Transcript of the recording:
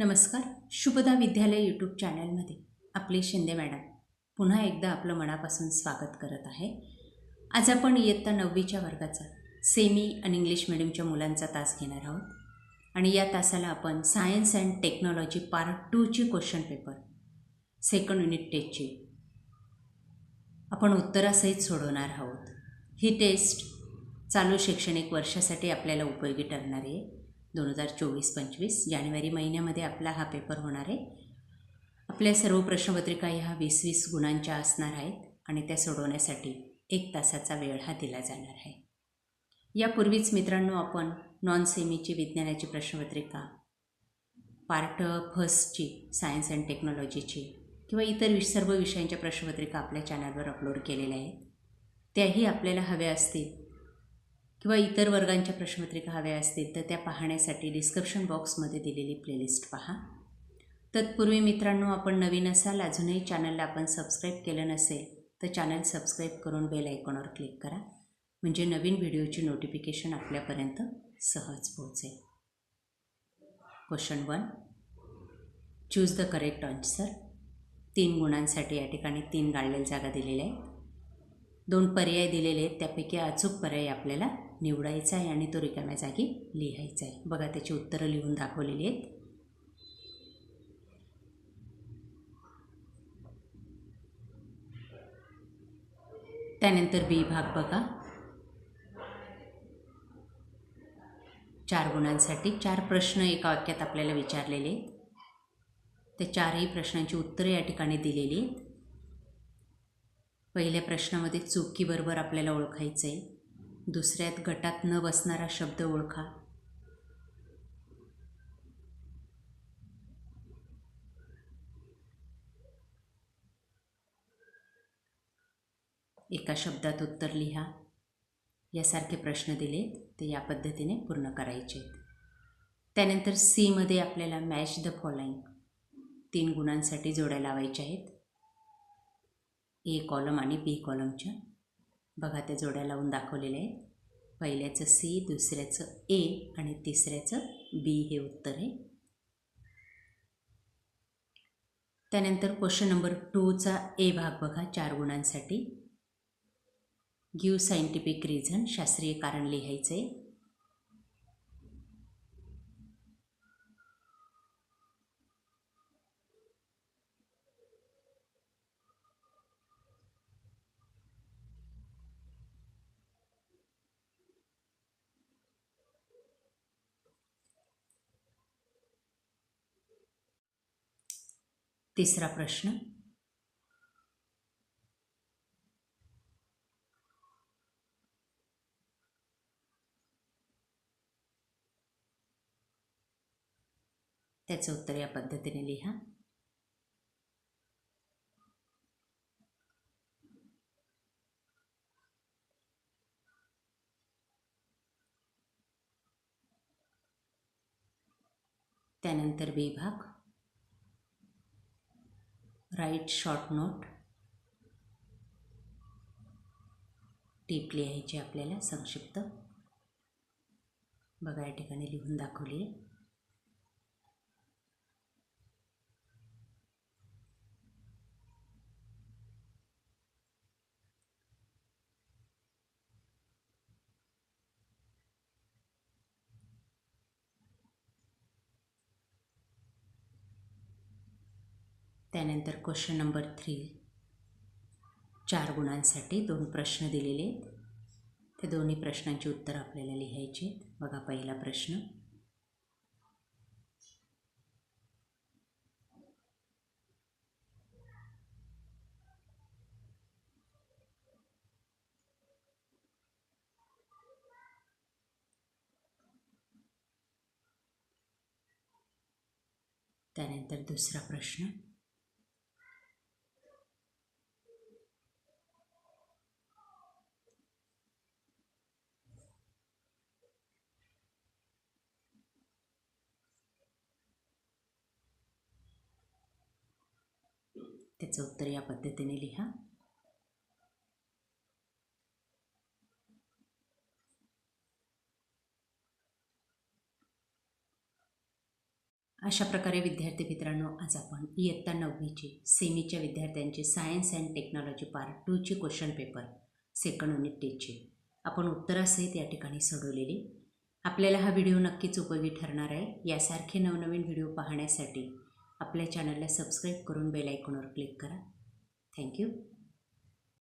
नमस्कार शुभदा विद्यालय यूट्यूब चॅनलमध्ये. आपले शिंदे मॅडम पुन्हा एकदा आपलं मनापासून स्वागत करत आहे. आज आपण इयत्ता नववीच्या वर्गाचा सेमी आणि इंग्लिश मिडियमच्या मुलांचा तास घेणार आहोत. आणि या तासाला आपण सायन्स अँड टेक्नॉलॉजी पार्ट टूची क्वेश्चन पेपर सेकंड युनिट टेस्टची आपण उत्तरासहित सोडवणार आहोत. ही टेस्ट चालू शैक्षणिक वर्षासाठी आपल्याला उपयोगी ठरणार आहे. दोन हजार चोवीस पंचवीस जानेवारी महिन्यामध्ये आपला हा पेपर होणार आहे. आपल्या सर्व प्रश्नपत्रिका ह्या वीस वीस गुणांच्या असणार आहेत आणि त्या सोडवण्यासाठी एक तासाचा वेळ हा दिला जाणार आहे. यापूर्वीच मित्रांनो आपण नॉन सेमीची विज्ञानाची प्रश्नपत्रिका पार्ट फर्स्टची सायन्स अँड टेक्नॉलॉजीची किंवा इतर विष सर्व विषयांच्या प्रश्नपत्रिका आपल्या चॅनलवर अपलोड केलेल्या आहेत. त्याही आपल्याला हव्या असतील किंवा इतर वर्गांच्या प्रश्नपत्रिका हव्या असतील तर त्या पाहण्यासाठी डिस्क्रिप्शन बॉक्समध्ये दिलेली प्लेलिस्ट पहा. तत्पूर्वी मित्रांनो आपण नवीन असाल अजूनही चॅनलला आपण सबस्क्राईब केलं नसेल तर चॅनल सबस्क्राईब करून बेल आयकॉनवर क्लिक करा. म्हणजे नवीन व्हिडिओची नोटिफिकेशन आपल्यापर्यंत सहज पोहोचेल. Question one choose the correct answer तीन गुणांसाठी या ठिकाणी तीन गाळलेल्या जागा दिलेल्या आहेत. दोन पर्याय दिलेले आहेत त्यापैकी अचूक पर्याय आपल्याला निवडायचा आहे आणि तो रिकाम्या जागी लिहायचा आहे. बघा त्याची उत्तरं लिहून दाखवलेली आहेत. त्यानंतर बी भाग बघा. चार गुणांसाठी चार प्रश्न एका वाक्यात आपल्याला विचारलेले आहेत. त्या चारही प्रश्नांची उत्तरे या ठिकाणी दिलेली आहेत. पहिल्या प्रश्नामध्ये चुकीबरोबर आपल्याला ओळखायचं आहे दुसऱ्यात गटात न बसणारा शब्द ओळखा. एका शब्दात उत्तर लिहा. यासारखे प्रश्न दिलेत ते या पद्धतीने पूर्ण करायचे. आहेत त्यानंतर सीमध्ये आपल्याला मॅच द फॉलोइंग तीन गुणांसाठी जोड्या लावायच्या आहेत. ए कॉलम आणि बी कॉलमच्या बघा त्या जोड्या लावून दाखवलेल्या आहेत. पहिल्याचं सी दुसऱ्याचं ए आणि तिसऱ्याचं बी हे उत्तर आहे. त्यानंतर क्वेश्चन नंबर टूचा ए भाग बघा चार गुणांसाठी. गिव सायंटिफिक रिझन शास्त्रीय कारण लिहायचं आहे तिसरा प्रश्न. त्याचं उत्तर या पद्धतीने लिहा. त्यानंतर विभाग भाग. राईट शॉर्ट नोट टीप लिहायची आपल्याला संक्षिप्त बघा या ठिकाणी लिहून दाखवली आहे. त्यानंतर क्वेश्चन नंबर थ्री चार गुणांसाठी दोन प्रश्न दिलेले आहेत. त्या दोन्ही प्रश्नांची उत्तरं आपल्याला लिहायची आहेत. बघा पहिला प्रश्न. त्यानंतर दुसरा प्रश्न. त्याचं उत्तर या पद्धतीने लिहा. अशा प्रकारे विद्यार्थी मित्रांनो आज आपण इयत्ता नववीची सेमीच्या विद्यार्थ्यांची सायन्स अँड टेक्नॉलॉजी पार्ट टूची क्वेश्चन पेपर सेकंड युनिट टेची आपण उत्तरासहित या ठिकाणी सोडवलेली. आपल्याला हा व्हिडिओ नक्कीच उपयोगी ठरणार आहे. यासारखे नवनवीन व्हिडिओ पाहण्यासाठी आपल्या चॅनलला सबस्क्राईब करून बेल आयकॉनवर क्लिक करा. थँक्यू